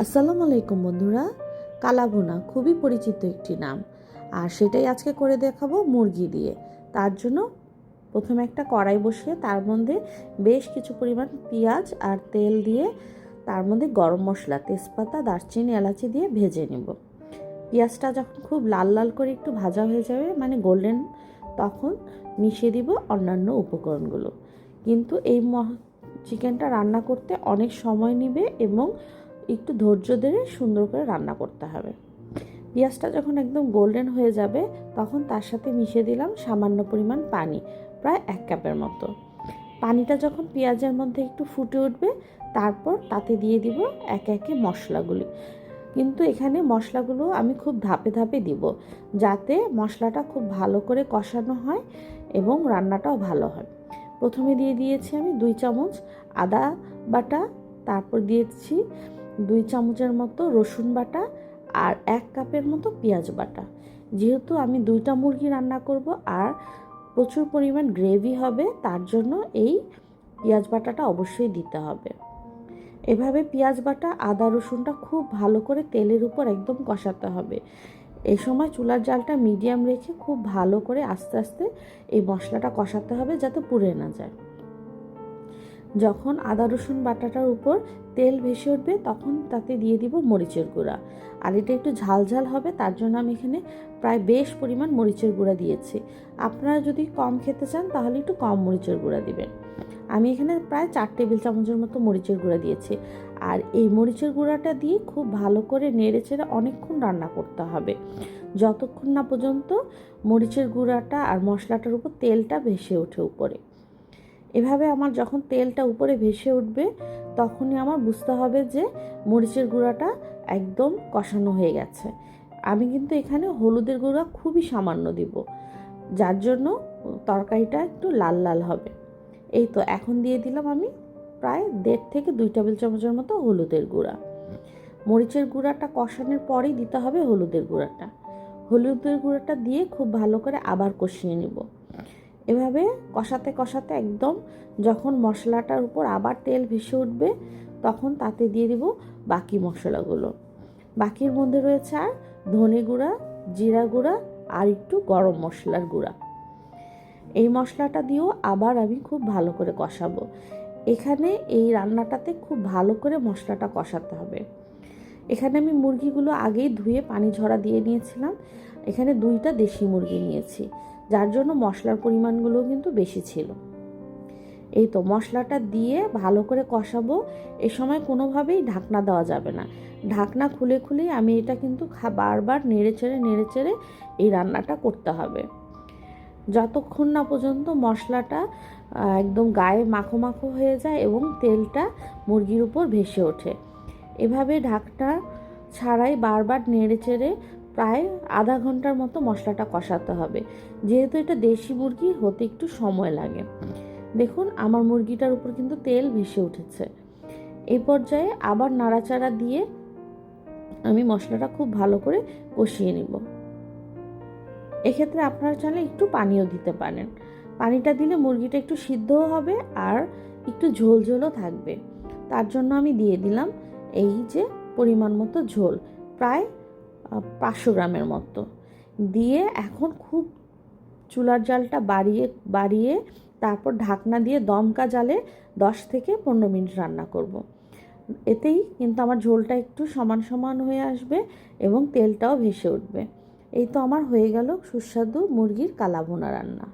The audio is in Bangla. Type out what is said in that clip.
আসসালামু আলাইকুম বন্ধুরা। কালাভুনা খুবই পরিচিত একটি নাম। আর সেটাই আজকে করে দেখাবো মুরগি দিয়ে। তার জন্য প্রথমে একটা কড়াই বসিয়ে তার মধ্যে বেশ কিছু পরিমাণ পেঁয়াজ আর তেল দিয়ে তার মধ্যে গরম মশলা, তেজপাতা, দারচিনি, এলাচি দিয়ে ভেজে নেব। পেঁয়াজটা যখন খুব লাল লাল করে একটু ভাজা হয়ে যাবে মানে গোল্ডেন, তখন মিশিয়ে দিব অন্যান্য উপকরণগুলো। কিন্তু এই চিকেনটা রান্না করতে অনেক সময় নেবে এবং একটু ধৈর্য ধরে সুন্দর করে রান্না করতে হবে। পেঁয়াজটা যখন একদম গোল্ডেন হয়ে যাবে, তখন তার সাথে মিশিয়ে দিলাম সামান্য পরিমাণ পানি, প্রায় এক কাপের মতো। পানিটা যখন পেঁয়াজের মধ্যে একটু ফুটে উঠবে, তারপর তাতে দিয়ে দিব একে একে মশলাগুলি। কিন্তু এখানে মশলাগুলো আমি খুব ধাপে ধাপে দিব, যাতে মশলাটা খুব ভালো করে কষানো হয় এবং রান্নাটাও ভালো হয়। প্রথমে দিয়ে দিয়েছি আমি দুই চামচ আদা বাটা, তারপর দিয়েছি দুই চামচের মতো রসুন বাটা আর এক কাপের মতো পেঁয়াজ বাটা। যেহেতু আমি দুইটা মুরগি রান্না করব আর প্রচুর পরিমাণ গ্রেভি হবে, তার জন্য এই পেঁয়াজ বাটাটা অবশ্যই দিতে হবে। এভাবে পেঁয়াজ বাটা, আদা রসুনটা খুব ভালো করে তেলের উপর একদম কষাতে হবে। এই সময় চুলার জালটা মিডিয়াম রেখে খুব ভালো করে আস্তে আস্তে এই মশলাটা কষাতে হবে যাতে পুড়ে না যায়। যখন আদা, রসুন বাটাটার উপর তেল ভেসে উঠবে, তখন তাতে দিয়ে দিব মরিচের গুঁড়া। আর এটা একটু ঝাল ঝাল হবে, তার জন্য আমি এখানে প্রায় বেশ পরিমাণ মরিচের গুঁড়া দিয়েছি। আপনারা যদি কম খেতে চান, তাহলে একটু কম মরিচের গুঁড়া দিবেন। আমি এখানে প্রায় চার টেবিল চামচের মতো মরিচের গুঁড়া দিয়েছি। আর এই মরিচের গুঁড়াটা দিয়ে খুব ভালো করে নেড়ে চেড়ে অনেকক্ষণ রান্না করতে হবে। যতক্ষণ না পর্যন্ত মরিচের গুঁড়াটা আর মশলাটার উপর তেলটা ভেসে ওঠে উপরে। এভাবে আমার যখন তেলটা উপরে ভেসে উঠবে, তখনই আমার বুঝতে হবে যে মরিচের গুঁড়াটা একদম কষানো হয়ে গেছে। আমি কিন্তু এখানে হলুদের গুঁড়া খুবই সামান্য দিব, যার জন্য তরকারিটা একটু লাল লাল হবে। এই তো, এখন দিয়ে দিলাম আমি প্রায় দেড় থেকে দুই টেবিল চামচের মতো হলুদের গুঁড়া। মরিচের গুঁড়াটা কষানোর পরেই দিতে হবে হলুদের গুঁড়াটা। হলুদের গুঁড়াটা দিয়ে খুব ভালো করে আবার কষিয়ে নিব। এভাবে কষাতে কষাতে একদম যখন মশলাটার উপর আবার তেল ভেসে উঠবে, তখন তাতে দিয়ে দিব বাকি মশলাগুলো। বাকির মধ্যে রয়েছে আর ধনে গুঁড়া, জিরা গুঁড়া আর একটু গরম মশলার গুঁড়া। এই মশলাটা দিয়েও আবার আমি খুব ভালো করে কষাবো। এখানে এই রান্নাটাতে খুব ভালো করে মশলাটা কষাতে হবে। এখানে আমি মুরগিগুলো আগেই ধুয়ে পানি ঝরা দিয়ে নিয়েছিলাম। এখানে দুইটা দেশি মুরগি নিয়েছি। যার জন্য মশলার পরিমাণগুলো কিন্তু বেশি ছিল। এই তো মশলাটা দিয়ে ভালো করে কষাবো, এ সময় কোনোভাবেই ঢাকনা দেওয়া যাবে না। ঢাকনা খুলে খুলেই আমি এটা কিন্তু বারবার নেড়ে চেড়ে নেড়ে চেড়ে এই রান্নাটা করতে হবে। যতক্ষণ না পর্যন্ত মশলাটা একদম গায়ে মাখো মাখো হয়ে যায় এবং তেলটা মুরগির উপর ভেসে ওঠে। এভাবে ঢাকটা ছাড়াই বারবার নেড়ে চেড়ে প্রায় আধা ঘণ্টার মতো মশলাটা কষাতে হবে। যেহেতু এটা দেশি মুরগি, হতে একটু সময় লাগে। দেখুন, আমার মুরগিটার উপর কিন্তু তেল ভেসে উঠেছে। এই পর্যায়ে আবার নাড়াচাড়া দিয়ে আমি মশলাটা খুব ভালো করে কষিয়ে নিব। এক্ষেত্রে আপনারা চাইলে একটু পানিও দিতে পারেন। পানিটা দিলে মুরগিটা একটু সিদ্ধও হবে আর একটু ঝোল ঝোলও থাকবে। তার জন্য আমি দিয়ে দিলাম এই যে পরিমাণ মতো ঝোল। প্রায় পাঁচশো গ্রামের মতো। দিয়ে এখন খুব চুলার জালটা বাড়িয়ে বাড়িয়ে তারপর ঢাকনা দিয়ে দমকা জালে দশ থেকে পনেরো মিনিট রান্না করব। এতেই কিন্তু আমার ঝোলটা একটু সমান সমান হয়ে আসবে এবং তেলটাও ভেসে উঠবে। এই তো আমার হয়ে গেল সুস্বাদু মুরগির কালাভুনা রান্না।